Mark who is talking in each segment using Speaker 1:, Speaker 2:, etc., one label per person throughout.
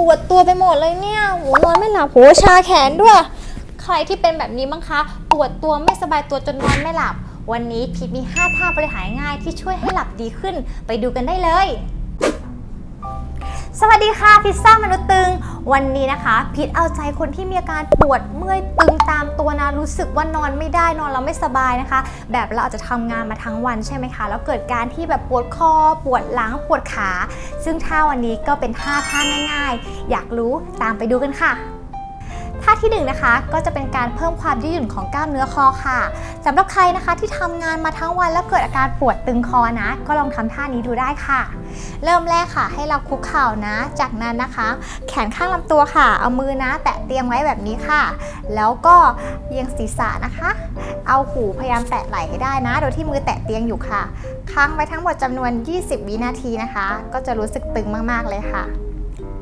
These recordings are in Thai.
Speaker 1: ปวดตัวไปหมดเลยเนี่ยโหนอนไม่หลับโหชาแขนด้วย ใครที่เป็นแบบนี้บ้างคะ ปวดตัวไม่สบายตัวจนนอนไม่หลับ วันนี้พีทมี 5 ท่าบริหารง่ายที่ช่วยให้หลับดีขึ้น ไปดูกันได้เลย สวัสดีค่ะพิซซ่ามนุษย์ตึง วันนี้นะคะ พิทเอาใจคนที่มีอาการปวดเมื่อยตึงตามตัวนะรู้สึกว่านอนไม่ได้นอนแล้วไม่สบายนะคะ แบบเราอาจจะทำงานมาทั้งวันใช่ไหมคะ แล้วเกิดการที่แบบปวดคอ ปวดหลังปวดขา ซึ่งท่าวันนี้ก็เป็นท่าท่าง่าย ๆ อยากรู้ตามไปดูกันค่ะ ท่าที่1นงนะคะก็จะเป็นการเพิ่มความยืดหยุ่นของกล้ามเนื้อคอค่ะสำหรับใครนะคะที่ทำงานมาทั้งวันแล้วเกิดอาการปวดตึงคอนะ ก็ลองทำท่านี้ดูได้ค่ะ เริ่มแรกค่ะ ให้เราคุกเข่านะ จากนั้นนะคะ แขนข้างลำตัวค่ะ เอามือนะ แตะเตียงไว้แบบนี้ค่ะ แล้วก็เอียงศีรษะนะคะ เอาหูพยายามแตะไหล่ให้ได้นะ โดยที่มือแตะเตียงอยู่ค่ะค้างไว้ทั้งหมดจำนวน 20 วินาทีนะคะ ก็จะรู้สึกตึงมากๆเลยค่ะ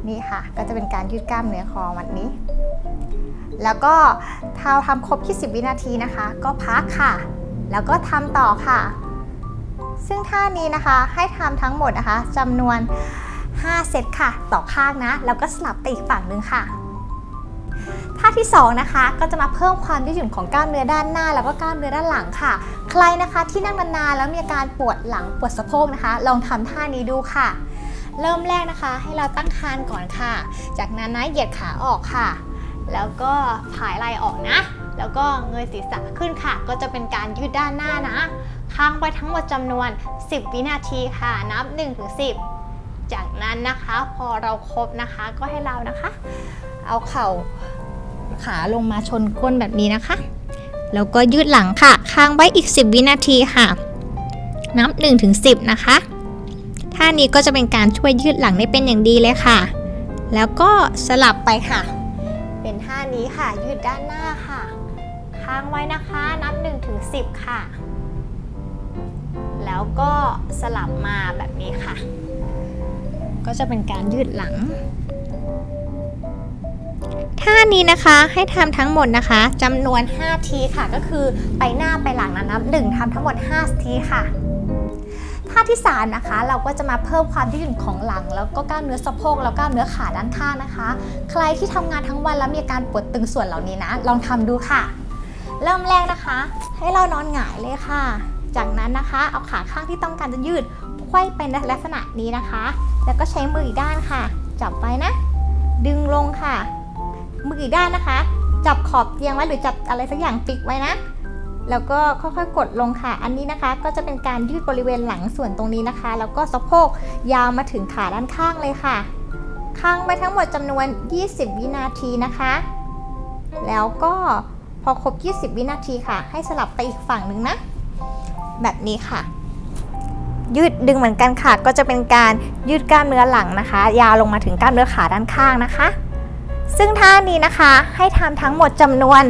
Speaker 1: นี่ค่ะ ก็จะเป็นการยืดกล้ามเนื้อคอวันนี้ แล้วก็ทาทำครบ 20 วินาทีนะคะ ก็พักค่ะ แล้วก็ทำต่อค่ะ ซึ่งท่านี้นะคะให้ทำทั้งหมดนะคะจำนวน 5 เซตค่ะ ต่อข้างนะ แล้วก็สลับไปอีกฝั่งหนึ่งค่ะท่าที่ 2 นะคะ ก็จะมาเพิ่มความยืดหยุ่นของกล้ามเนื้อด้านหน้า แล้วก็กล้ามเนื้อด้านหลังค่ะ ใครนะคะที่นั่งนานๆแล้วมีอาการปวดหลังปวดสะโพกนะคะ ลองทำท่านี้ดูค่ะ เริ่มแรกนะคะ ให้เราตั้งคานก่อนค่ะ จากนั้นนะเหยียดขาออกค่ะ แล้วก็ผายไหล่ออกนะ แล้วก็เงยศีรษะขึ้นค่ะ ก็จะเป็นการยืดด้านหน้านะ ค้างไว้ทั้งหมดจำนวน 10 วินาทีค่ะ นับ1ถึง10 จากนั้นนะคะ พอเราครบนะคะก็ให้เรานะคะ เอาเข่าขาลงมาชนก้นแบบนี้นะคะ แล้วก็ยืดหลังค่ะ ค้างไว้อีก 10 วินาทีค่ะ นับ1ถึง10 นะคะ ท่านี้ก็จะเป็นการช่วยยืดหลังได้เป็นอย่างดีเลยค่ะ แล้วก็สลับไปค่ะ เป็นท่านี้ค่ะ ยืดด้านหน้าค่ะ ค้างไว้นะคะ นับ1ถึง10 ค่ะ แล้วก็สลับมาแบบนี้ค่ะ ก็จะเป็นการยืดหลัง ท่านี้นะคะให้ทำทั้งหมดนะคะจำนวน 5 ทีค่ะ ก็คือไปหน้าไปหลังนะนับ 1ทำทั้งหมด 5 ทีค่ะ ท่าที่3นะคะ เราก็จะมาเพิ่มความยืดหยุ่นของหลัง แล้วก็กล้ามเนื้อสะโพกแล้วก็กล้ามเนื้อขาด้านข้างนะคะ ใครที่ทำงานทั้งวันแล้วมีอาการปวดตึงส่วนเหล่านี้นะ ลองทำดูค่ะ เริ่มแรกนะคะ ให้เรานอนหงายเลยค่ะ จากนั้นนะคะเอาขาข้างที่ต้องการจะยืดไขว้ไปในลักษณะนี้นะคะ แล้วก็ใช้มืออีกด้านค่ะ จับไว้นะ ดึงลงค่ะ มืออีกด้านนะคะ จับขอบเตียงไว้หรือจับอะไรสักอย่างปิกไว้นะ แล้วก็ค่อยๆ กดลงค่ะ อันนี้นะคะก็จะเป็นการยืดบริเวณหลังส่วนตรงนี้นะคะ แล้วก็สะโพกยาวมาถึงขาด้านข้างเลยค่ะค้างไว้ทั้งหมดจำนวน 20 วินาทีนะคะ แล้วก็พอครบ 20 วินาทีค่ะ ให้สลับไปอีกฝั่งหนึ่งนะ แบบนี้ค่ะ ยืดดึงเหมือนกันค่ะ ก็จะเป็นการยืดกล้ามเนื้อหลังนะคะ ยาวลงมาถึงกล้ามเนื้อขาด้านข้างนะคะ ซึ่งท่านี้นะคะให้ทำทั้งหมดจำนวน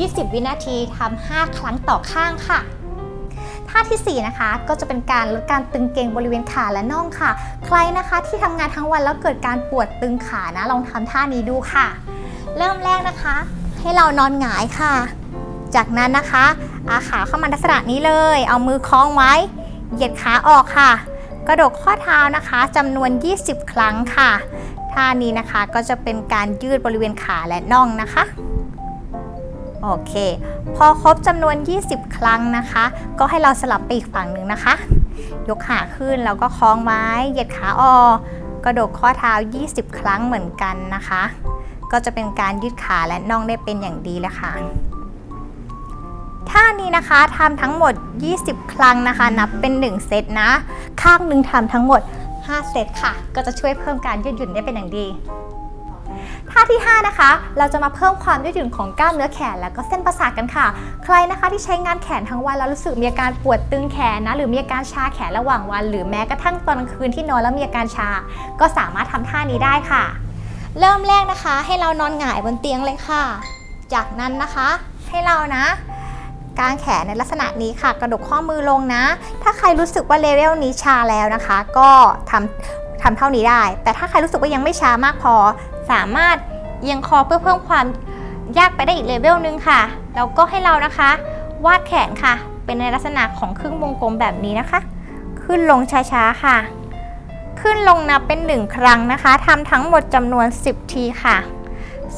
Speaker 1: 20 วินาทีทำ5ครั้งต่อข้างค่ะท่าที่ 4 นะคะก็จะเป็นการลดการตึงเกรงบริเวณขาและน่องค่ะ ใครนะคะที่ทำงานทั้งวันแล้วเกิดการปวดตึงขานะ ลองทำท่านี้ดูค่ะ เริ่มแรกนะคะ ให้เรานอนหงายค่ะ จากนั้นนะคะอาขาเข้ามาลักษณะนี้เลย เอามือคล้องไว้ เหยียดขาออกค่ะ กระดกข้อเท้านะคะจำนวน 20 ครั้งค่ะท่านี้นะคะก็จะเป็นการยืดบริเวณขาและน่องนะคะ โอเค พอครบจำนวน 20 ครั้งนะคะ ก็ให้เราสลับไปอีกฝั่งหนึ่งนะคะ ยกขาขึ้นแล้วก็คล้องไว้ เหยียดขาออกกระดกข้อเท้า 20 ครั้งเหมือนกันนะคะ ก็จะเป็นการยืดขาและน่องได้เป็นอย่างดีเลยค่ะท่านี้นะคะทำทั้งหมด 20 ครั้งนะคะ นับเป็น 1 เซตนะ ข้างหนึ่งทำทั้งหมด 5 เซตค่ะ ก็จะช่วยเพิ่มการยืดหยุ่นได้เป็นอย่างดี ท่าที่ 5 นะคะ เราจะมาเพิ่มความยืดหยุ่นของกล้ามเนื้อแขน แล้วก็เส้นประสาทกันค่ะ ใครนะคะที่ใช้งานแขนทั้งวันแล้วรู้สึกมีอาการปวดตึงแขนนะ หรือมีอาการชาแขนระหว่างวัน หรือแม้กระทั่งตอนกลางคืนที่นอนแล้วมีอาการชา ก็สามารถทำท่านี้ได้ค่ะ เริ่มแรกนะคะ ให้เรานอนหงายบนเตียงเลยค่ะ จากนั้นนะคะให้เรานะกางแขนในลักษณะนี้ค่ะ กระดกข้อมือลงนะ ถ้าใครรู้สึกว่าเลเวลนี้ชาแล้วนะคะ ก็ทำทำเท่านี้ได้ แต่ถ้าใครรู้สึกว่ายังไม่ชามากพอ สามารถเอียงคอเพื่อเพิ่มความยากไปได้อีกเลเวลนึงค่ะ แล้วก็ให้เรานะคะ วาดแขนค่ะ เป็นในลักษณะของครึ่งวงกลมแบบนี้นะคะ ขึ้นลงช้าๆค่ะ ขึ้นลงนับเป็น 1 ครั้งนะคะทำทั้งหมดจำนวน 10 ทีค่ะ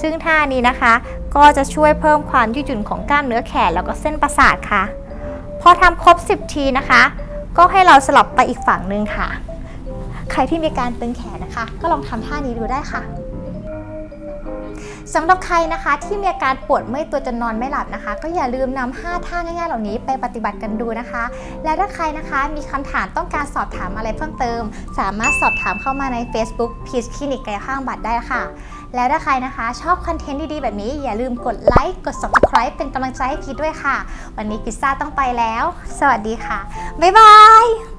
Speaker 1: ซึ่งท่านี้นะคะ ก็จะช่วยเพิ่มความยืดหยุ่นของกล้ามเนื้อแขนแล้วก็เส้นประสาทค่ะ พอทำครบ 10 ทีนะคะ ก็ให้เราสลับไปอีกฝั่งหนึ่งค่ะ ใครที่มีการตึงแขนนะคะ ก็ลองทำท่านี้ดูได้ค่ะ สำหรับใครนะคะที่มีอาการปวดเมื่อยตัวจนนอนไม่หลับนะคะ ก็อย่าลืมนำ5ท่าง่ายๆเหล่านี้ไปปฏิบัติกันดูนะคะ และถ้าใครนะคะมีคำถามต้องการสอบถามอะไรเพิ่มเติม สามารถสอบถามเข้ามาใน Facebook Peace Clinic กายภาพบำบัดได้ค่ะ แล้วถ้าใครนะคะ ชอบคอนเทนต์ดีๆ แบบนี้ อย่าลืมกดไลค์กด Subscribe เป็นกำลังใจให้พีทด้วยค่ะ วันนี้พิซซ่าต้องไปแล้ว สวัสดีค่ะบ๊ายบาย